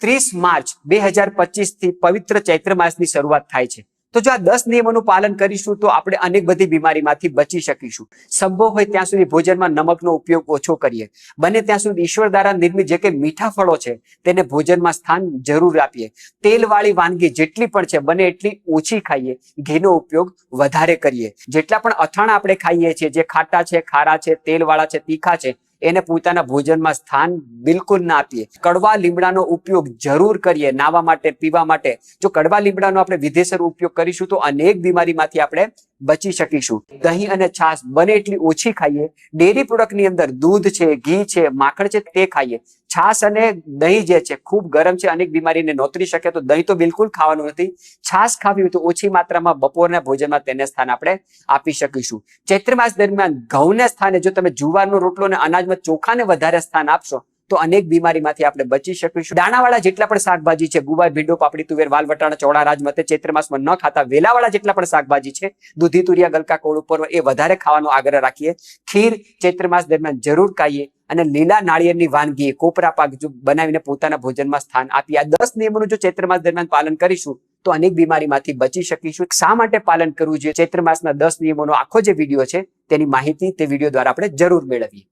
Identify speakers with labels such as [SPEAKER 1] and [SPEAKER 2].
[SPEAKER 1] ત્રીસ માર્ચ બે હજાર પચીસથી પવિત્ર ચૈત્ર માસની શરૂઆત થાય છે. તો જો આ દસ નિયમોનું પાલન કરીશું તો આપણે અનેક બધી બીમારીમાંથી બચી શકીશું. સંભવ હોય ત્યાં સુધી ભોજનમાં નમકનો ઉપયોગ ઓછો કરીએ. બને ત્યાં સુધી ઈશ્વર દ્વારા નિર્મિત જે કે મીઠા ફળો છે તેને ભોજનમાં સ્થાન જરૂર આપીએ. તેલવાળી વાનગી જેટલી પણ છે, બને એટલી ઓછી ખાઈએ. ઘીનો ઉપયોગ વધારે કરીએ. જેટલા પણ અથાણા આપણે ખાઈએ છીએ, જે ખાટા છે, ખારા છે, તેલવાળા છે, તીખા છે એને પોતાના ભોજનમાં સ્થાન બિલકુલ ના આપીએ. કડવા લીમડાનો ઉપયોગ જરૂર કરીએ નાવા માટે, પીવા માટે. જો કડવા લીમડાનો આપણે વિધેસર ઉપયોગ કરીશું તો અનેક બીમારીમાંથી આપણે બચી શકીશું. દહીં અને છાશ બને એટલી ઓછી ખાઈએ. ડેરી પ્રોડક્ટની અંદર દૂધ છે, ઘી છે, માખણ છે, તે ખાઈએ. છાશ અને દહીં જે છે ખૂબ ગરમ છે, અનેક બીમારીને નોતરી શકે તો દહીં તો બિલકુલ ખાવાનું નથી. છાશ ખાવી હોય તો ઓછી માત્રામાં બપોરના ભોજનમાં તેને સ્થાન આપણે આપી શકીશું. ચૈત્ર માસ દરમિયાન ઘઉંના સ્થાને જો તમે જુવારનો રોટલો અને અનાજમાં ચોખાને વધારે સ્થાન આપશો તો અનેક બીમારીમાંથી આપણે બચી શકીશું. દાણાવાળા જેટલા પણ શાકભાજી છે, ગુવાર, ભીંડો, પાપડી, તુવેર, વાલ, વટાણા, ચોળા રાજમતે ચૈત્ર માસમાં ન ખાતા વેલાવાળા જેટલા પણ શાકભાજી છે, દૂધી, તુરિયા, ગલકા, કોળ ઉપર એ વધારે ખાવાનો આગ્રહ રાખીએ. ખીર ચૈત્ર માસ દરમિયાન જરૂર ખાઈએ અને લીલા નાળિયેરની વાનગી, કોપરા પાક જો બનાવીને પોતાના ભોજનમાં સ્થાન આપી આ દસ નિયમોનું જો ચૈત્ર માસ દરમિયાન પાલન કરીશું, તો અનેક બીમારીમાંથી બચી શકીશું. શા માટે પાલન કરવું જોઈએ? ચૈત્ર માસના દસ નિયમોનો આખો જે વીડિયો છે, તેની માહિતી તે વીડિયો દ્વારા આપણે જરૂર મેળવીએ.